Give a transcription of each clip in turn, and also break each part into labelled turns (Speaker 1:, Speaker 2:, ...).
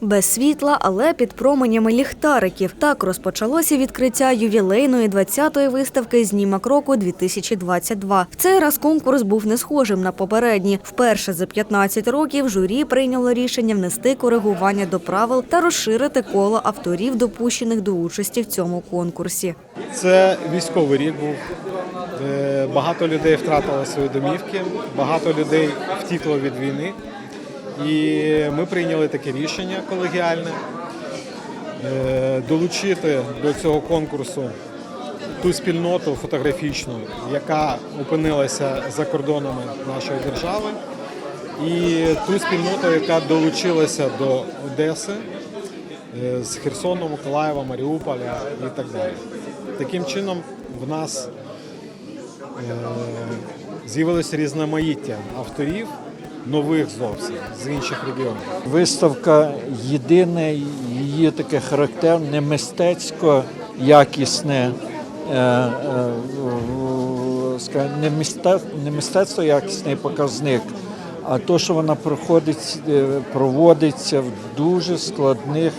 Speaker 1: Без світла, але під променями ліхтариків. Так розпочалося відкриття ювілейної 20-ї виставки «Знімок року 2022». В цей раз конкурс був не схожим на попередні. Вперше за 15 років журі прийняло рішення внести коригування до правил та розширити коло авторів, допущених до участі в цьому конкурсі.
Speaker 2: Це військовий рік був. Багато людей втратили свої домівки, багато людей втікло від війни. І ми прийняли таке рішення колегіальне е, долучити до цього конкурсу ту спільноту фотографічну, яка опинилася за кордонами нашої держави, і ту спільноту, яка долучилася до Одеси е, з Херсону, Миколаєва, Маріуполя і так далі. Таким чином в нас е, з'явилося різноманіття авторів, нових зовсім з інших регіонів.
Speaker 3: Виставка єдине, її таке характерне мистецько якісне, е, е, не, мисте, не мистецтво якісний показник, а то, що вона е, проводиться в дуже складних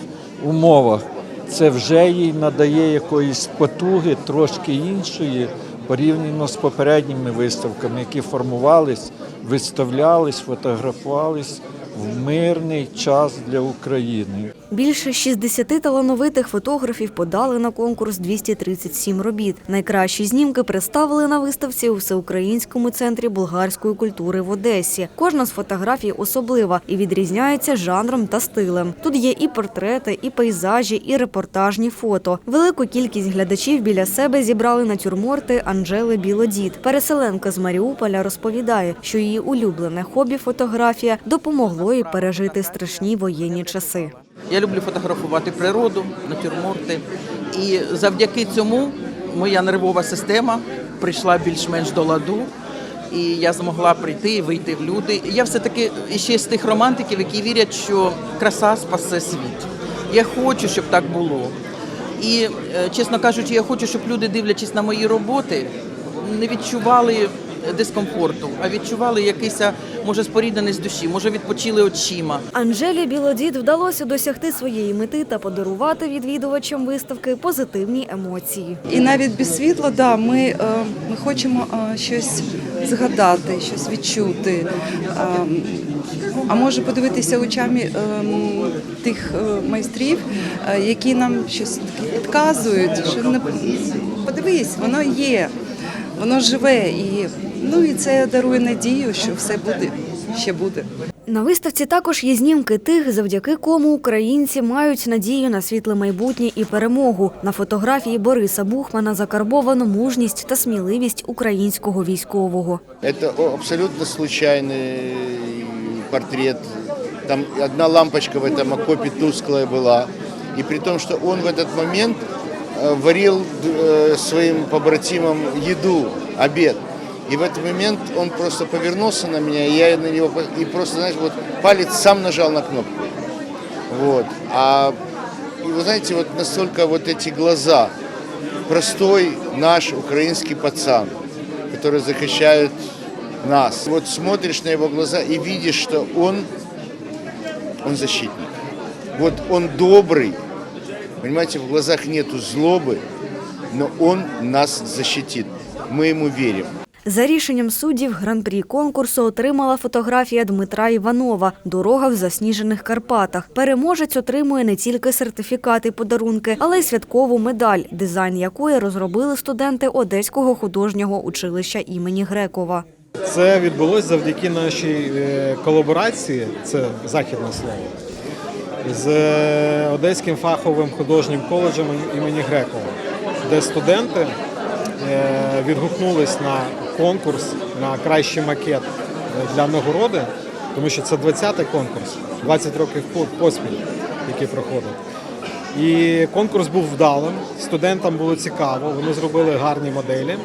Speaker 3: умовах. Це вже їй надає якоїсь потуги, трошки іншої, порівняно з попередніми виставками, які формувались, виставлялись, фотографувались в мирний час для України.
Speaker 1: Більше 60 талановитих фотографів подали на конкурс 237 робіт. Найкращі знімки представили на виставці у Всеукраїнському центрі болгарської культури в Одесі. Кожна з фотографій особлива і відрізняється жанром та стилем. Тут є і портрети, і пейзажі, і репортажні фото. Велику кількість глядачів біля себе зібрали натюрморти Анжели Білодід. Переселенка з Маріуполя розповідає, що її улюблене хобі фотографія допомогло їй пережити страшні воєнні часи.
Speaker 4: Я люблю фотографувати природу, натюрморти. І завдяки цьому моя нервова система прийшла більш-менш до ладу. І я змогла прийти і вийти в люди. Я все-таки ще з тих романтиків, які вірять, що краса спасе світ. Я хочу, щоб так було. І, е, чесно кажучи, я хочу, щоб люди, дивлячись на мої роботи, не відчували дискомфорту, а відчували якийсь, може, спорідненість душі, може, відпочили очима.
Speaker 1: Анжелі Білодід вдалося досягти своєї мети та подарувати відвідувачам виставки позитивні емоції.
Speaker 5: І навіть без світла, да, ми, е, ми хочемо е, щось згадати, щось відчути. А, а може подивитися очами е, тих е, майстрів, е, які нам щось підказують. Що не подивись, воно є, воно живе, і ну і це дарує надію, що все буде, ще буде.
Speaker 1: На виставці також є знімки тих, завдяки кому українці мають надію на світле майбутнє і перемогу. На фотографії Бориса Бухмана закарбовано мужність та сміливість українського військового.
Speaker 6: Это о- абсолютно случайный портрет. Там одна лампочка в этом окопе тусклая была. И при том, что он в этот момент э, Варил э, своим побратимам еду, обед. И в этот момент он просто повернулся на меня, и я на него и просто, знаешь, вот палец сам нажал на кнопку. Вот. А и вы знаете, вот настолько вот эти глаза, простой наш украинский пацан, который защищает нас. Вот смотришь на его глаза и видишь, что он, он защитник. Вот он добрый, понимаете, в глазах нету злобы, но он нас защитит. Мы ему верим.
Speaker 1: За рішенням суддів гран-прі конкурсу отримала фотографія Дмитра Іванова Дорога в засніжених Карпатах. Переможець отримує не тільки сертифікати і подарунки, але й святкову медаль, дизайн якої розробили студенти Одеського художнього училища імені Грекова.
Speaker 2: Це відбулося завдяки нашій е, колаборації, це західне слово, з е, Одеським фаховим художнім коледжем імені Грекова, де студенти е, відгукнулись на конкурс на кращий макет е, для нагороди, тому що це 20-й конкурс, 20 років поспіль, який проходить. І конкурс був вдалим, студентам було цікаво, вони зробили гарні моделі.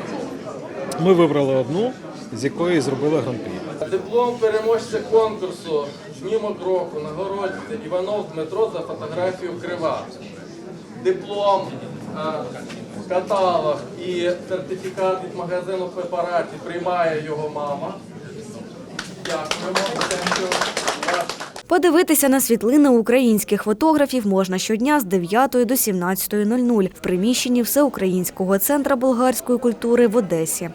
Speaker 2: Ми вибрали одну, з якої зробили гран-прі.
Speaker 7: Диплом переможця конкурсу Знімок року нагороджується Іванов Дмитро за фотографію Крива. Диплом, каталог і сертифікат від магазину препаратів приймає його мама. Дякуємо.
Speaker 1: Подивитися на світлини українських фотографів можна щодня з 9 до 17.00 в приміщенні Всеукраїнського центру болгарської культури в Одесі.